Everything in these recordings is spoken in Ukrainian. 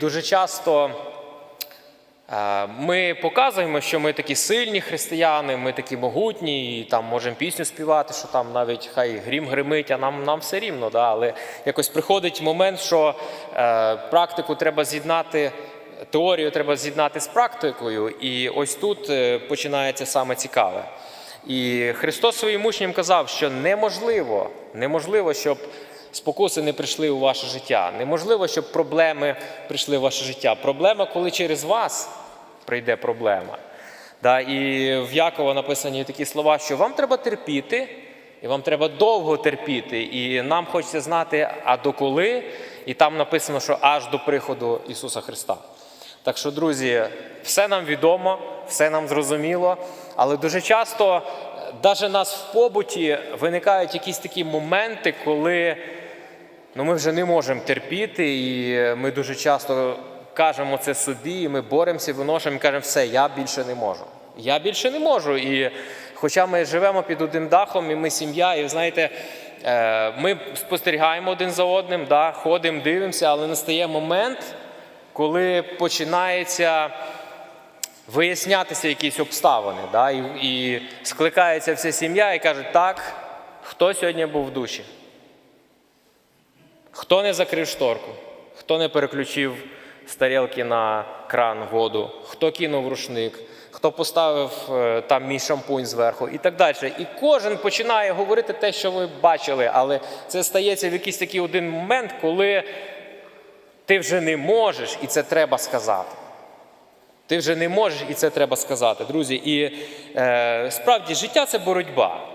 Дуже часто е, ми показуємо, що ми такі сильні християни, ми такі могутні, і там можемо пісню співати, що там навіть хай грім гримить, а нам, нам все рівно. Да? Але якось приходить момент, що е, практику треба з'єднати, теорію треба з'єднати з практикою, і ось тут е, починається саме цікаве. І Христос своїм учням казав, що неможливо, неможливо, щоб спокуси не прийшли у ваше життя. Неможливо, щоб проблеми прийшли в ваше життя. Проблема, коли через вас прийде проблема. Да, і в Якова написані такі слова, що вам треба терпіти, і вам треба довго терпіти. І нам хочеться знати, а до І там написано, що аж до приходу Ісуса Христа. Так що, друзі, все нам відомо, все нам зрозуміло, але дуже часто, навіть нас в побуті, виникають якісь такі моменти, коли ну, ми вже не можемо терпіти, і ми дуже часто кажемо це собі, і ми боремося, виношуємо і кажемо, все, я більше не можу. Я більше не можу. І хоча ми живемо під одним дахом, і ми сім'я, і знаєте, е, ми спостерігаємо один за одним, да, ходимо, дивимося, але настає момент, коли починається вияснятися якісь обставини, да, і, і скликається вся сім'я і каже, так, хто сьогодні був в душі? Хто не закрив шторку? Хто не переключив з тарілки на кран воду? Хто кинув рушник? Хто поставив е, там мій шампунь зверху і так далі. І кожен починає говорити те, що ви бачили, але це стається в якийсь такий один момент, коли ти вже не можеш, і це треба сказати. Ти вже не можеш, і це треба сказати, друзі. І е, справді життя це боротьба.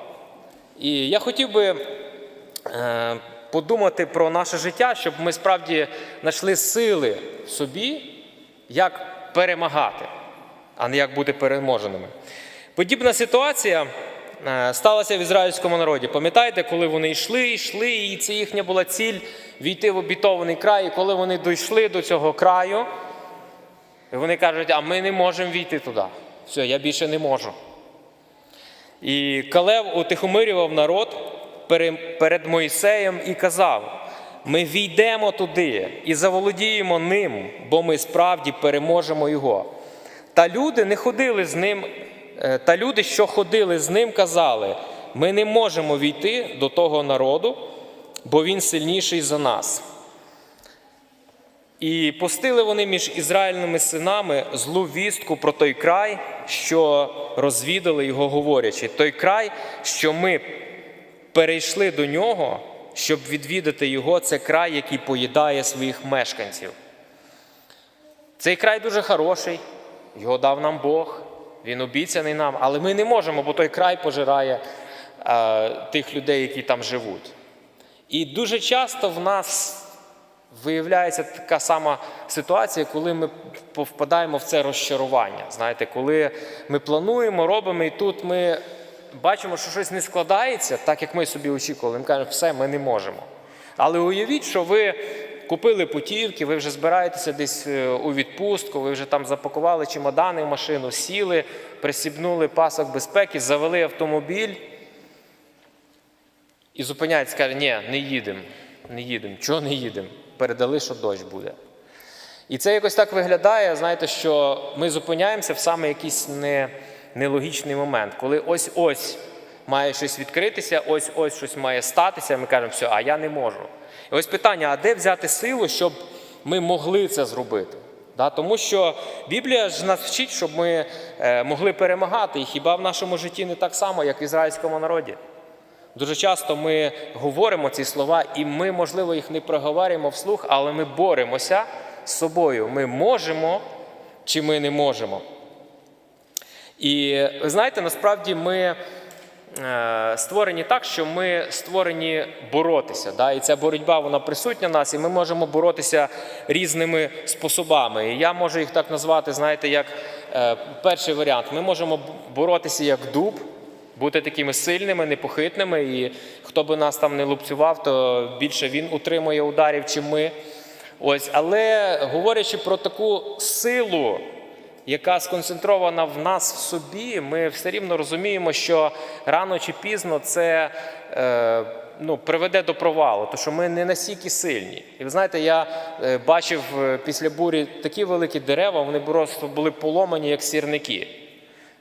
І я хотів би е, подумати про наше життя, щоб ми справді знайшли сили собі, як перемагати, а не як бути переможеними. Подібна ситуація е, сталася в ізраїльському народі. Пам'ятаєте, коли вони йшли, йшли, і це їхня була ціль війти в обітований край. І коли вони дійшли до цього краю, вони кажуть, а ми не можемо війти туди. Все, я більше не можу. І Калев утихомирював народ перед Моїсеєм і казав: ми війдемо туди і заволодіємо ним, бо ми справді переможемо його. Та люди не ходили з ним, е, та люди, що ходили з ним, казали: ми не можемо війти до того народу, бо він сильніший за нас. І пустили вони між ізраїльними синами злу вістку про той край, що розвідали його, говорячи, той край, що ми перейшли до нього, щоб відвідати його, це край, який поїдає своїх мешканців. Цей край дуже хороший, його дав нам Бог, він обіцяний нам, але ми не можемо, бо той край пожирає е, тих людей, які там живуть. І дуже часто в нас виявляється така сама ситуація, коли ми впадаємо в це розчарування. Знаєте, коли ми плануємо, робимо, і тут ми бачимо, що щось не складається, так як ми собі очікували. Ми кажемо, все, ми не можемо. Але уявіть, що ви купили путівки, ви вже збираєтеся десь е, у відпустку, ви вже там запакували чемодани в машину, сіли, присібнули пасок безпеки, завели автомобіль і зупиняється, каже, ні, не їдемо, не їдемо. Чого не їдемо? Передали, що дощ буде. І це якось так виглядає, знаєте, що ми зупиняємося в саме якийсь не, нелогічний момент, коли ось-ось має щось відкритися, ось-ось щось має статися, ми кажемо, все, а я не можу. І ось питання: а де взяти силу, щоб ми могли це зробити? Тому що Біблія ж нас вчить, щоб ми е, могли перемагати. І хіба в нашому житті не так само, як в ізраїльському народі? Дуже часто ми говоримо ці слова, і ми, можливо, їх не проговорюємо вслух, але ми боремося з собою. Ми можемо чи ми не можемо. І ви знаєте, насправді ми е, створені так, що ми створені боротися. Да? І ця боротьба вона присутня в нас, і ми можемо боротися різними способами. І я можу їх так назвати, знаєте, як е, перший варіант. Ми можемо боротися як дуб бути такими сильними, непохитними, і хто би нас там не лупцював, то більше він утримує ударів, чим ми. Ось, Але говорячи про таку силу, яка сконцентрована в нас в собі, ми все рівно розуміємо, що рано чи пізно це е, ну, приведе до провалу, тому що ми не настільки сильні. І ви знаєте, я е, бачив е, після бурі такі великі дерева, вони просто були поломані, як сірники.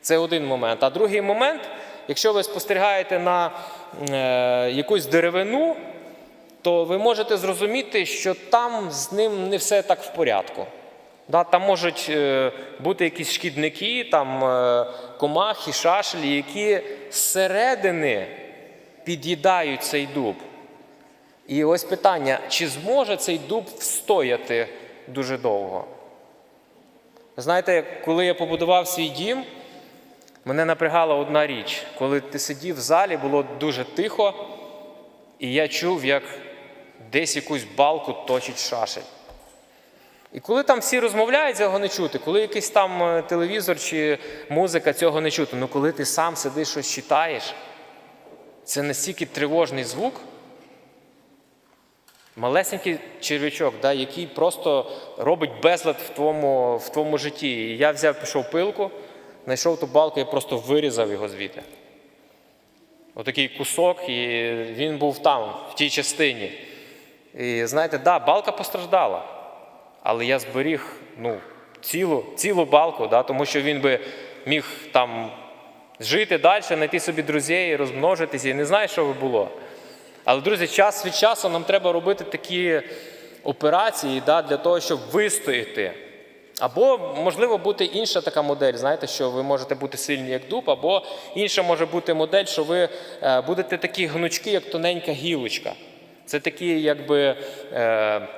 Це один момент. А другий момент, якщо ви спостерігаєте на е, якусь деревину, то ви можете зрозуміти, що там з ним не все так в порядку. Да, там можуть е, бути якісь шкідники, там е, комахи, шашлі, які зсередини під'їдають цей дуб. І ось питання: чи зможе цей дуб встояти дуже довго? Знаєте, коли я побудував свій дім, мене напрягала одна річ. Коли ти сидів в залі, було дуже тихо, і я чув, як десь якусь балку точить шашель. І коли там всі розмовляють, цього не чути, коли якийсь там е, телевізор чи музика, цього не чути. Ну коли ти сам сидиш щось читаєш, це настільки тривожний звук. Малесенький червячок, да, який просто робить безлад в твоєму, в твоєму житті. І я взяв, пішов пилку, знайшов ту балку і просто вирізав його звідти. Отакий кусок, і він був там, в тій частині. І знаєте, да, балка постраждала. Але я зберіг ну, цілу, цілу балку, да, тому що він би міг там жити далі, знайти собі друзей, розмножитися, і не знаю, що би було. Але, друзі, час від часу нам треба робити такі операції да, для того, щоб вистояти. Або, можливо, бути інша така модель, знаєте, що ви можете бути сильні, як дуб, або інша може бути модель, що ви е, будете такі гнучки, як тоненька гілочка. Це такі, якби. Е,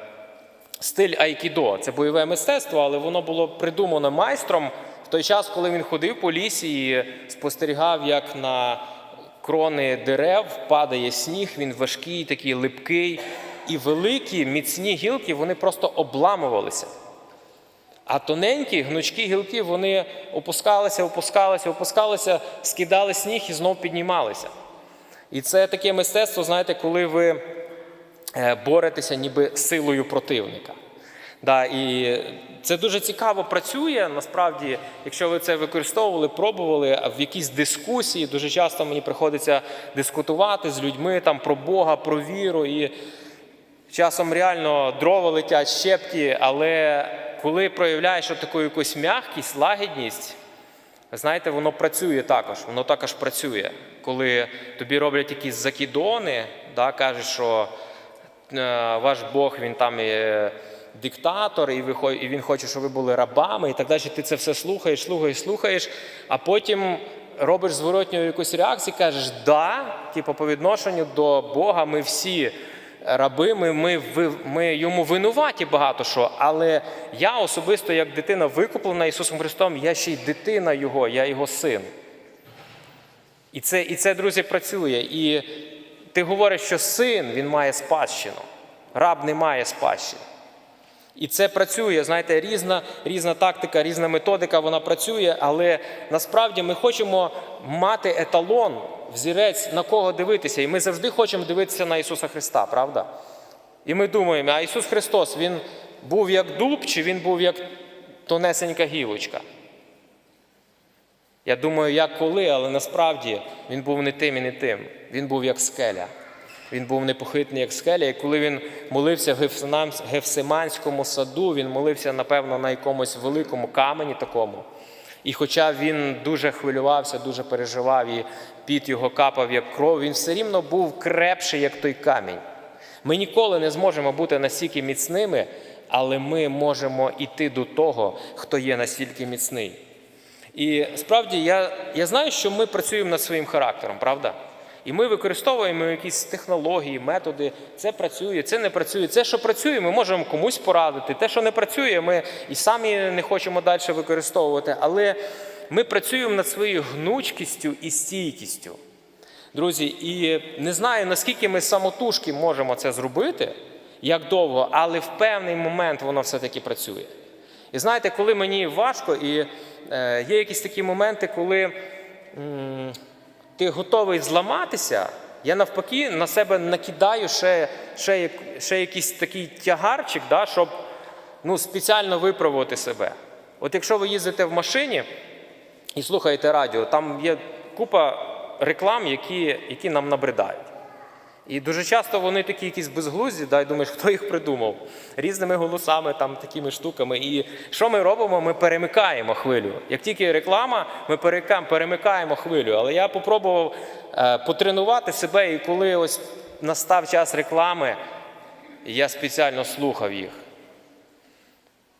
стиль айкідо. Це бойове мистецтво, але воно було придумано майстром в той час, коли він ходив по лісі і спостерігав, як на крони дерев падає сніг, він важкий, такий липкий. І великі міцні гілки вони просто обламувалися. А тоненькі гнучкі гілки вони опускалися, опускалися, опускалися, скидали сніг і знов піднімалися. І це таке мистецтво, знаєте, коли ви боретеся ніби силою противника. Да, і це дуже цікаво працює. Насправді, якщо ви це використовували, пробували в якійсь дискусії, дуже часто мені приходиться дискутувати з людьми там про Бога, про віру. І часом реально дрова летять, щепки, але коли проявляєш таку якусь м'якість, лагідність, знаєте, воно працює також. Воно також працює. Коли тобі роблять якісь закидони, да, кажуть, що е, ваш Бог він там є диктатор, і, він хоче, щоб ви були рабами, і так далі. Ти це все слухаєш, слухаєш, слухаєш, а потім робиш зворотню якусь реакцію, кажеш, да, типу, по відношенню до Бога ми всі раби, ми, ми, ми йому винуваті багато що, але я особисто, як дитина викуплена Ісусом Христом, я ще й дитина Його, я Його син. І це, і це, друзі, працює. І ти говориш, що син він має спадщину, раб не має спадщини. І це працює, знаєте, різна, різна тактика, різна методика, вона працює, але насправді ми хочемо мати еталон, взірець, на кого дивитися. І ми завжди хочемо дивитися на Ісуса Христа, правда? І ми думаємо, а Ісус Христос, Він був як дуб, чи Він був як тонесенька гілочка? Я думаю, як коли, але насправді він був не тим і не тим. Він був як скеля. Він був непохитний, як скеля. І коли він молився в Гефсимансь- Гефсиманському саду, він молився, напевно, на якомусь великому камені такому. І хоча він дуже хвилювався, дуже переживав, і піт його капав як кров, він все рівно був крепший, як той камінь. Ми ніколи не зможемо бути настільки міцними, але ми можемо йти до того, хто є настільки міцний. І справді я, я знаю, що ми працюємо над своїм характером, правда? І ми використовуємо якісь технології, методи. Це працює, це не працює. Це, що працює, ми можемо комусь порадити. Те, що не працює, ми і самі не хочемо далі використовувати. Але ми працюємо над своєю гнучкістю і стійкістю. Друзі, і не знаю, наскільки ми самотужки можемо це зробити, як довго, але в певний момент воно все-таки працює. І знаєте, коли мені важко, і е, є якісь такі моменти, коли м, ти готовий зламатися, я навпаки на себе накидаю ще, ще, ще якийсь такий тягарчик, да, щоб ну, спеціально виправити себе. От якщо ви їздите в машині і слухаєте радіо, там є купа реклам, які, які нам набридають. І дуже часто вони такі якісь безглузді, да, і думаєш, хто їх придумав? Різними голосами, там, такими штуками. І що ми робимо? Ми перемикаємо хвилю. Як тільки реклама, ми перемикаємо хвилю. Але я попробував е, потренувати себе, і коли ось настав час реклами, я спеціально слухав їх.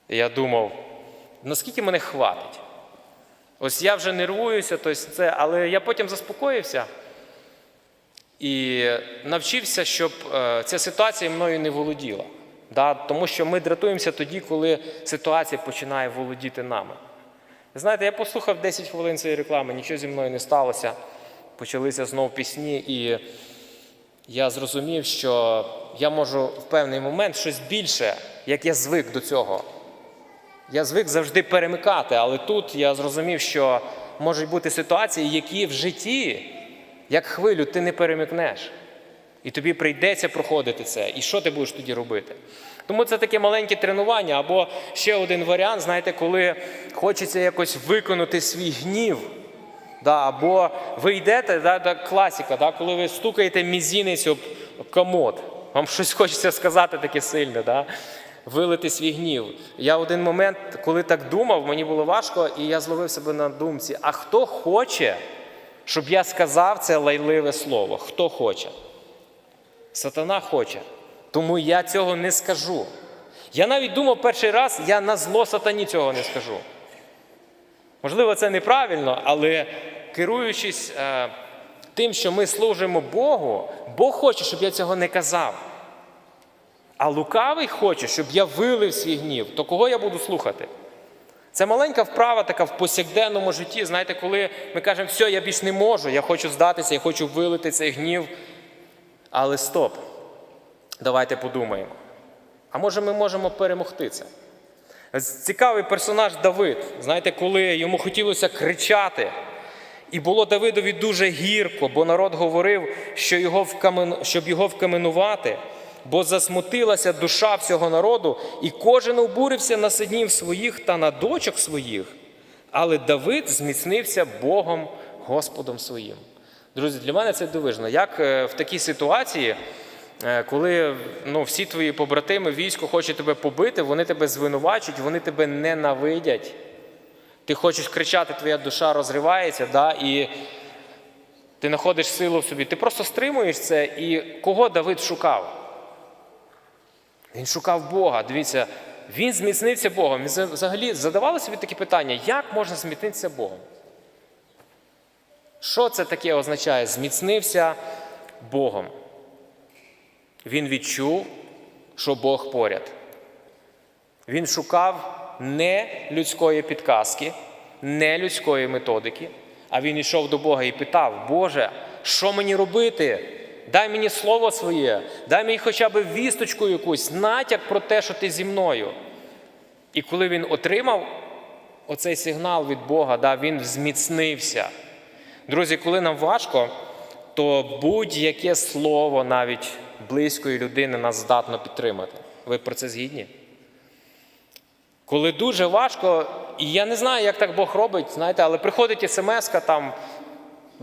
Я думав, наскільки мене хватить? Ось я вже нервуюся, тобто це, але я потім заспокоївся і навчився, щоб е, ця ситуація мною не володіла. Тому що ми дратуємося тоді, коли ситуація починає володіти нами. Знаєте, я послухав 10 хвилин цієї реклами, нічого зі мною не сталося. Почалися знов пісні, і я зрозумів, що я можу в певний момент щось більше, як я звик до цього. Я звик завжди перемикати, але тут я зрозумів, що можуть бути ситуації, які в житті, як хвилю, ти не перемикнеш. І тобі прийдеться проходити це. І що ти будеш тоді робити? Тому це таке маленьке тренування, або ще один варіант, знаєте, коли хочеться якось виконати свій гнів. Да, або ви йдете, да, да, класика, да, коли ви стукаєте мізінець об комод, вам щось хочеться сказати таке сильне, да, вилити свій гнів. Я один момент, коли так думав, мені було важко, і я зловив себе на думці: а хто хоче, щоб я сказав це лайливе слово? Хто хоче? Сатана хоче. Тому я цього не скажу. Я навіть думав перший раз, я на зло сатані цього не скажу. Можливо, це неправильно, але керуючись е, тим, що ми служимо Богу, Бог хоче, щоб я цього не казав. А лукавий хоче, щоб я вилив свій гнів, то кого я буду слухати? Це маленька вправа така в повсякденному житті. Знаєте, коли ми кажемо, все, я більш не можу, я хочу здатися, я хочу вилити цей гнів. Але стоп. Давайте подумаємо. А може ми можемо перемогти це? Цікавий персонаж Давид. Знаєте, коли йому хотілося кричати, і було Давидові дуже гірко, бо народ говорив, що його вкамен... щоб його вкаменувати, бо засмутилася душа всього народу, і кожен обурився на синів своїх та на дочок своїх. Але Давид зміцнився Богом Господом своїм. Друзі, для мене це дивижно. Як е, в такій ситуації, е, коли ну, всі твої побратими, військо хоче тебе побити, вони тебе звинувачують, вони тебе ненавидять. Ти хочеш кричати, твоя душа розривається, да, і ти знаходиш силу в собі. Ти просто стримуєш це. І кого Давид шукав? Він шукав Бога. Дивіться, він зміцнився Богом. Він взагалі задавали собі таке питання, як можна зміцнитися Богом? Що це таке означає? Зміцнився Богом. Він відчув, що Бог поряд. Він шукав не людської підказки, не людської методики, а він йшов до Бога і питав: Боже, що мені робити? Дай мені слово своє, дай мені хоча б вісточку якусь, натяк про те, що ти зі мною. І коли він отримав оцей сигнал від Бога, да, він зміцнився. Друзі, коли нам важко, то будь-яке слово навіть близької людини нас здатно підтримати. Ви про це згідні? Коли дуже важко, і я не знаю, як так Бог робить, знаєте, але приходить смс там,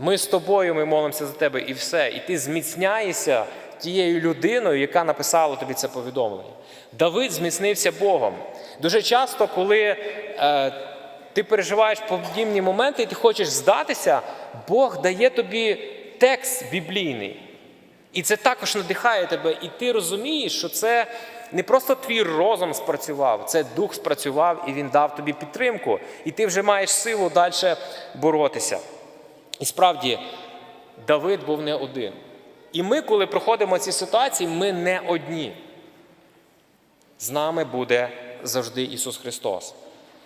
ми з тобою, ми молимося за тебе, і все. І ти зміцняєшся тією людиною, яка написала тобі це повідомлення. Давид зміцнився Богом. Дуже часто, коли е, ти переживаєш подібні моменти, і ти хочеш здатися, Бог дає тобі текст біблійний. І це також надихає тебе, і ти розумієш, що це не просто твій розум спрацював, це дух спрацював і він дав тобі підтримку, і ти вже маєш силу далі боротися. І справді, Давид був не один. І ми, коли проходимо ці ситуації, ми не одні. З нами буде завжди Ісус Христос.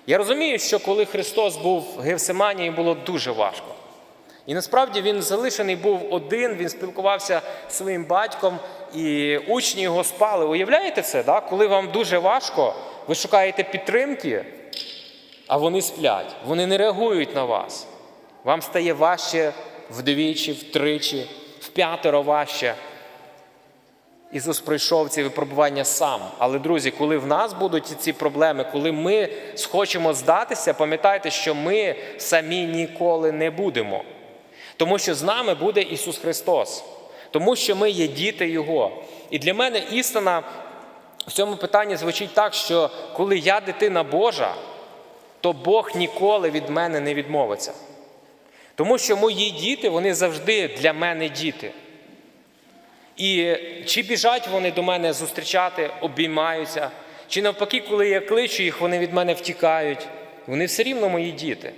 Я розумію, що коли Христос був в Гевсиманії, було дуже важко. І насправді він залишений був один, він спілкувався зі своїм батьком, і учні його спали. Уявляєте це? Да? Коли вам дуже важко, ви шукаєте підтримки, а вони сплять, вони не реагують на вас. Вам стає важче вдвічі, втричі, вп'ятеро важче. Ісус пройшов ці випробування сам. Але, друзі, коли в нас будуть ці проблеми, коли ми схочемо здатися, пам'ятайте, що ми самі ніколи не будемо. Тому що з нами буде Ісус Христос. тому що ми є діти Його. І для мене істина в цьому питанні звучить так, що коли я дитина Божа, то Бог ніколи від мене не відмовиться. Тому що мої діти, вони завжди для мене діти. І чи біжать вони до мене зустрічати, обіймаються, чи навпаки, коли я кличу їх, вони від мене втікають. Вони все рівно мої діти.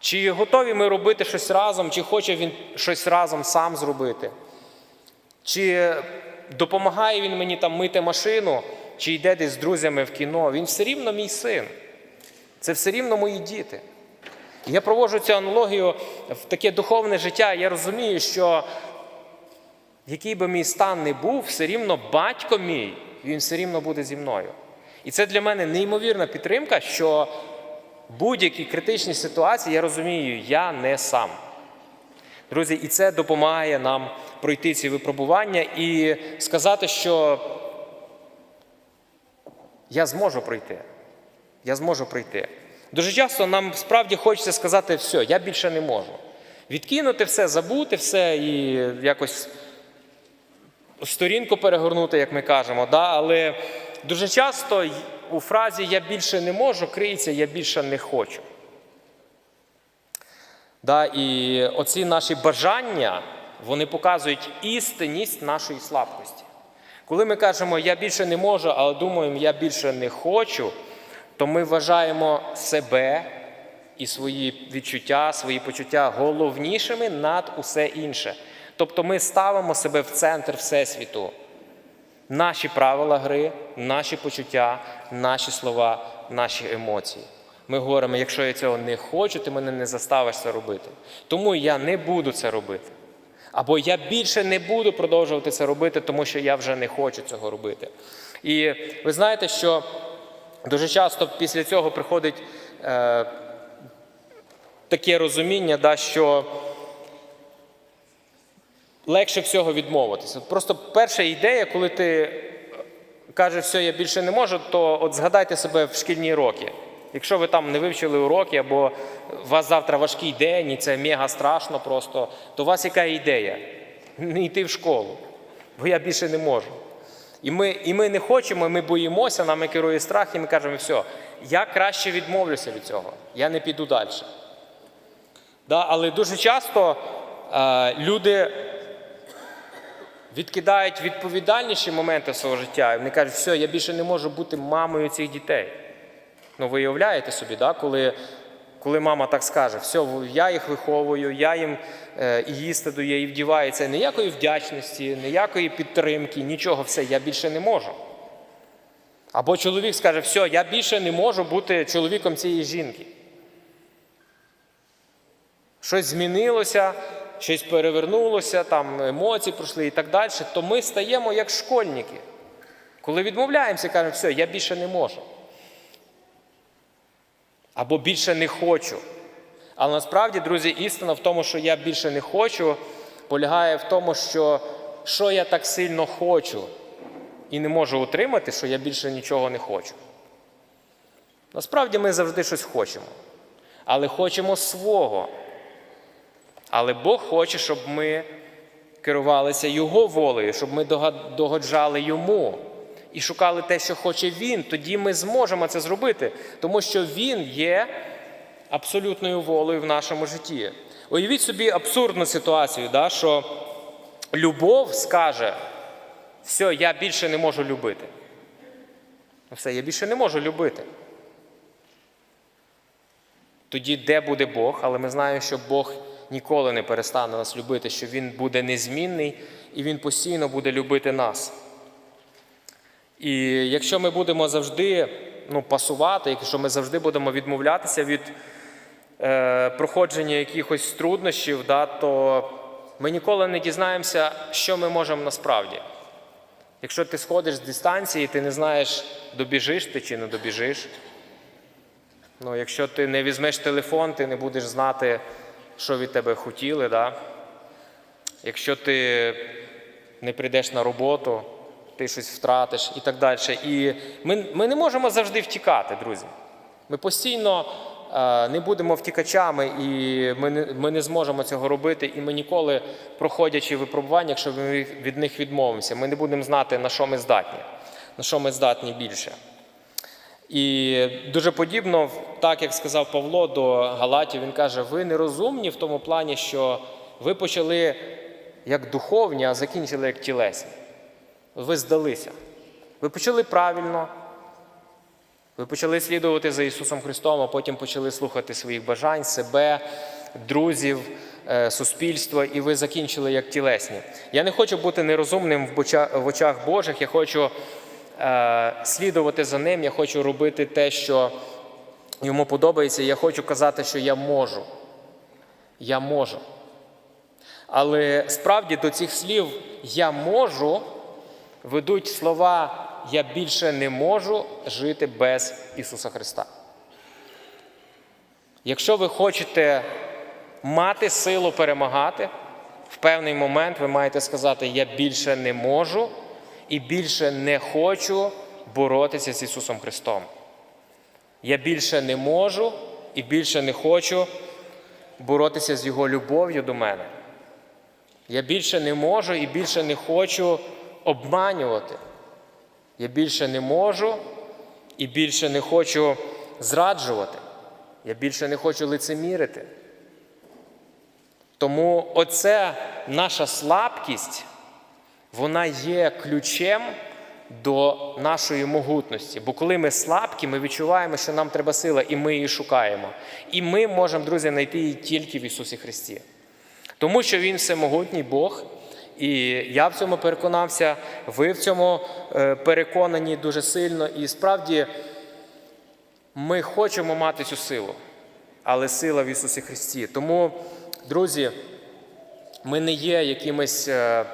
Чи готові ми робити щось разом, чи хоче він щось разом сам зробити? Чи допомагає він мені там мити машину, чи йде десь з друзями в кіно? Він все рівно мій син. Це все рівно мої діти. Я проводжу цю аналогію в таке духовне життя. Я розумію, що який би мій стан не був, все рівно батько мій, він все рівно буде зі мною. І це для мене неймовірна підтримка, що в будь-якій критичній ситуації я розумію, я не сам. Друзі, і це допомагає нам пройти ці випробування і сказати, що я зможу пройти. Я зможу пройти. Дуже часто нам справді хочеться сказати, все, я більше не можу. Відкинути все, забути все і якось сторінку перегорнути, як ми кажемо. Да? Але дуже часто у фразі Я більше не можу криється Я більше не хочу. Да? І оці наші бажання вони показують істинність нашої слабкості. Коли ми кажемо Я більше не можу, але думаємо, я більше не хочу, то ми вважаємо себе і свої відчуття, свої почуття головнішими над усе інше. Тобто ми ставимо себе в центр Всесвіту. Наші правила гри, наші почуття, наші слова, наші емоції. Ми говоримо, якщо я цього не хочу, ти мене не заставиш це робити. Тому я не буду це робити. Або я більше не буду продовжувати це робити, тому що я вже не хочу цього робити. І ви знаєте, що дуже часто після цього приходить е, таке розуміння, да, що легше всього відмовитися. Просто перша ідея, коли ти кажеш, все, я більше не можу, то от згадайте себе в шкільні роки. Якщо ви там не вивчили уроки, або у вас завтра важкий день, і це мега страшно просто, то у вас яка ідея? Не йти в школу, бо я більше не можу. І ми, і ми не хочемо, ми боїмося, нами керує страх, і ми кажемо, все, я краще відмовлюся від цього, я не піду далі. Да, але дуже часто е, люди відкидають відповідальніші моменти свого життя, і вони кажуть, все, я більше не можу бути мамою цих дітей. Ну, ви уявляєте собі, да, коли, коли мама так скаже, все, я їх виховую, я їм і їсти даю, і вдіваю. Це ніякої вдячності, ніякої підтримки, нічого, все, я більше не можу. Або чоловік скаже, все, я більше не можу бути чоловіком цієї жінки. Щось змінилося, щось перевернулося, там емоції пройшли і так далі, то ми стаємо як школьники. Коли відмовляємося, кажемо, все, я більше не можу. Або більше не хочу. Але насправді, друзі, істина в тому, що я більше не хочу, полягає в тому, що що я так сильно хочу і не можу утримати, що я більше нічого не хочу. Насправді ми завжди щось хочемо, але хочемо свого. Але Бог хоче, щоб ми керувалися Його волею, щоб ми догоджали Йому і шукали те, що хоче Він. Тоді ми зможемо це зробити, тому що Він є абсолютною волею в нашому житті. Уявіть собі абсурдну ситуацію, да, що любов скаже: все, я більше не можу любити. Ну Все, я більше не можу любити. Тоді де буде Бог, але ми знаємо, що Бог ніколи не перестане нас любити, що Він буде незмінний і Він постійно буде любити нас. І якщо ми будемо завжди ну, пасувати, якщо ми завжди будемо відмовлятися від проходження якихось труднощів, да, то ми ніколи не дізнаємося, що ми можемо насправді. Якщо ти сходиш з дистанції, ти не знаєш, добіжиш ти чи не добіжиш. Ну, якщо ти не візьмеш телефон, ти не будеш знати, що від тебе хотіли. Да? Якщо ти не прийдеш на роботу, ти щось втратиш і так далі. І ми, ми не можемо завжди втікати, друзі. Ми постійно е, не будемо втікачами, і ми не, ми не зможемо цього робити, і ми ніколи, проходячи випробування, якщо ми від них відмовимося, ми не будемо знати, на що ми здатні, на що ми здатні більше. І дуже подібно, так як сказав Павло до Галатів, він каже: ви нерозумні в тому плані, що ви почали як духовні, а закінчили як тілесні. Ви здалися. Ви почали правильно, ви почали слідувати за Ісусом Христом, а потім почали слухати своїх бажань, себе, друзів, е, суспільства, і ви закінчили як тілесні. Я не хочу бути нерозумним в очах Божих, я хочу е, слідувати за ним, я хочу робити те, що йому подобається, я хочу казати, що я можу. Я можу. Але справді до цих слів я можу ведуть слова Я більше не можу жити без Ісуса Христа. Якщо ви хочете мати силу перемагати, в певний момент ви маєте сказати Я більше не можу і більше не хочу боротися з Ісусом Христом. Я більше не можу і більше не хочу боротися з Його любов'ю до мене. Я більше не можу і більше не хочу обманювати. Я більше не можу і більше не хочу зраджувати. Я більше не хочу лицемірити. Тому оце наша слабкість, вона є ключем до нашої могутності. Бо коли ми слабкі, ми відчуваємо, що нам треба сила, і ми її шукаємо. І ми можемо, друзі, знайти її тільки в Ісусі Христі. Тому що Він всемогутній Бог, і я в цьому переконався, ви в цьому е, переконані дуже сильно. І справді ми хочемо мати цю силу, але сила в Ісусі Христі. Тому, друзі, ми не є якимись е,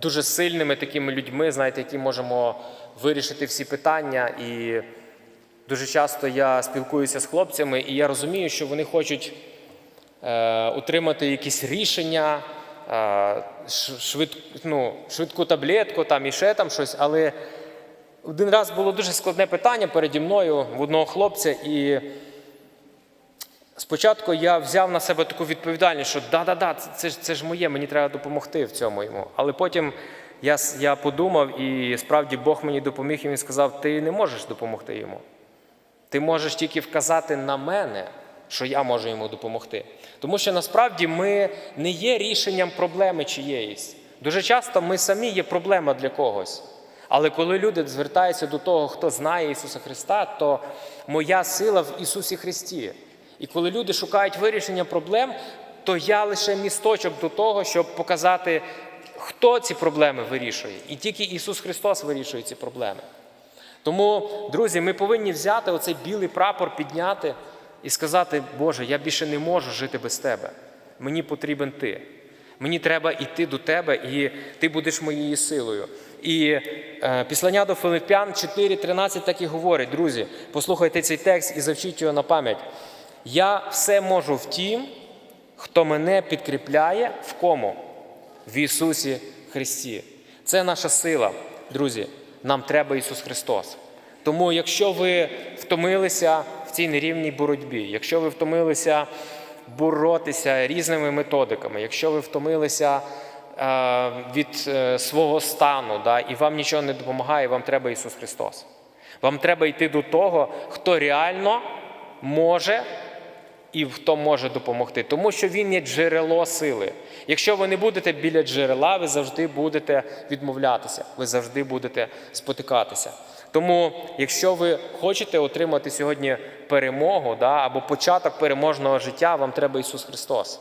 дуже сильними такими людьми, знаєте, які можемо вирішити всі питання. І дуже часто я спілкуюся з хлопцями, і я розумію, що вони хочуть е, утримати якісь рішення, швид, ну, швидку таблетку там і ще там щось. Але один раз було дуже складне питання переді мною в одного хлопця, і спочатку я взяв на себе таку відповідальність, що да-да-да, це, це ж моє, мені треба допомогти в цьому йому. Але потім я, я подумав, і справді Бог мені допоміг, і він сказав: ти не можеш допомогти йому. Ти можеш тільки вказати на мене, що я можу йому допомогти. Тому що насправді ми не є рішенням проблеми чиєїсь. Дуже часто ми самі є проблема для когось. Але коли люди звертаються до того, хто знає Ісуса Христа, то моя сила в Ісусі Христі. І коли люди шукають вирішення проблем, то я лише місточок до того, щоб показати, хто ці проблеми вирішує. І тільки Ісус Христос вирішує ці проблеми. Тому, друзі, ми повинні взяти оцей білий прапор, підняти і сказати, Боже, я більше не можу жити без Тебе. Мені потрібен Ти. Мені треба йти до Тебе, і Ти будеш моєю силою. І е, післання до Филиппян 4.13 так і говорить, друзі, послухайте цей текст і завчіть його на пам'ять. Я все можу в тім, хто мене підкріпляє в кому? В Ісусі Христі. Це наша сила, друзі. Нам треба Ісус Христос. Тому, якщо ви втомилися в цій нерівній боротьбі, якщо ви втомилися боротися різними методиками, якщо ви втомилися е, від е, свого стану, і вам нічого не допомагає, вам треба Ісус Христос. Вам треба йти до того, хто реально може і хто може допомогти, тому що він є джерело сили. Якщо ви не будете біля джерела, ви завжди будете відмовлятися, ви завжди будете спотикатися. Тому, якщо ви хочете отримати сьогодні перемогу да, або початок переможного життя, вам треба Ісус Христос.